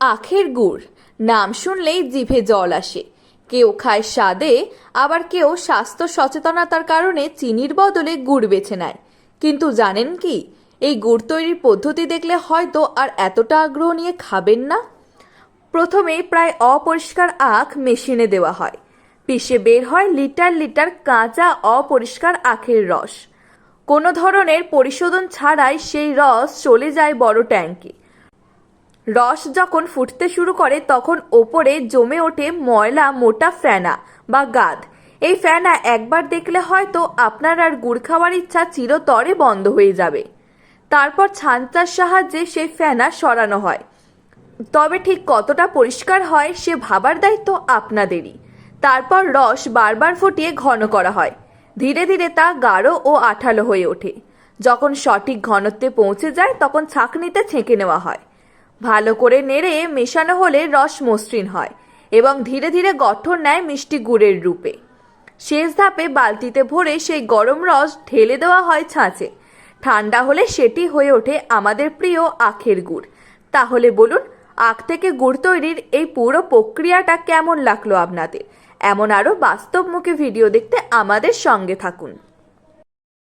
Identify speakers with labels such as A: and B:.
A: আখের গুড়। নাম শুনলেই জিভে জল আসে। কেউ খায় স্বাদে, আবার কেউ স্বাস্থ্য সচেতনতার কারণে চিনির বদলে গুড় বেছে নেয়। কিন্তু জানেন কি, এই গুড় তৈরির পদ্ধতি দেখলে হয়তো আর এতটা আগ্রহ নিয়ে খাবেন না? প্রথমে প্রায় অপরিষ্কার আখ মেশিনে দেওয়া হয়। পিষে বের হয় লিটার লিটার কাঁচা অপরিষ্কার আখের রস। কোনো ধরনের পরিশোধন ছাড়াই সেই রস চলে যায় বড় ট্যাঙ্কে রস যখন ফুটতে শুরু করে, তখন ওপরে জমে ওঠে ময়লা, মোটা ফেনা বা গাদ। এই ফেনা একবার দেখলে হয়তো আপনার আর গুড় খাওয়ার ইচ্ছা চিরতরে বন্ধ হয়ে যাবে। তারপর ছাঁচার সাহায্যে সেই ফেনা সরানো হয়। তবে ঠিক কতটা পরিষ্কার হয় সে ভাবার দায়িত্ব আপনাদেরই। তারপর রস বারবার ফুটিয়ে ঘন করা হয়। ধীরে ধীরে তা গাঢ় ও আঠালো হয়ে ওঠে। যখন সঠিক ঘনত্বে পৌঁছে যায়, তখন ছাঁকনিতে ছেঁকে নেওয়া হয়। ভালো করে নেড়ে মেশানো হলে রস মসৃণ হয় এবং ধীরে ধীরে গঠন নেয় মিষ্টি গুড়ের রূপে। শেষ ধাপে বালতিতে ভরে সেই গরম রস ঢেলে দেওয়া হয় ছাঁচে। ঠান্ডা হলে সেটি হয়ে ওঠে আমাদের প্রিয় আখের গুড়। তাহলে বলুন, আখ থেকে গুড় তৈরির এই পুরো প্রক্রিয়াটা কেমন লাগল আপনাদের? এমন আরও বাস্তবমুখী ভিডিও দেখতে আমাদের সঙ্গে থাকুন।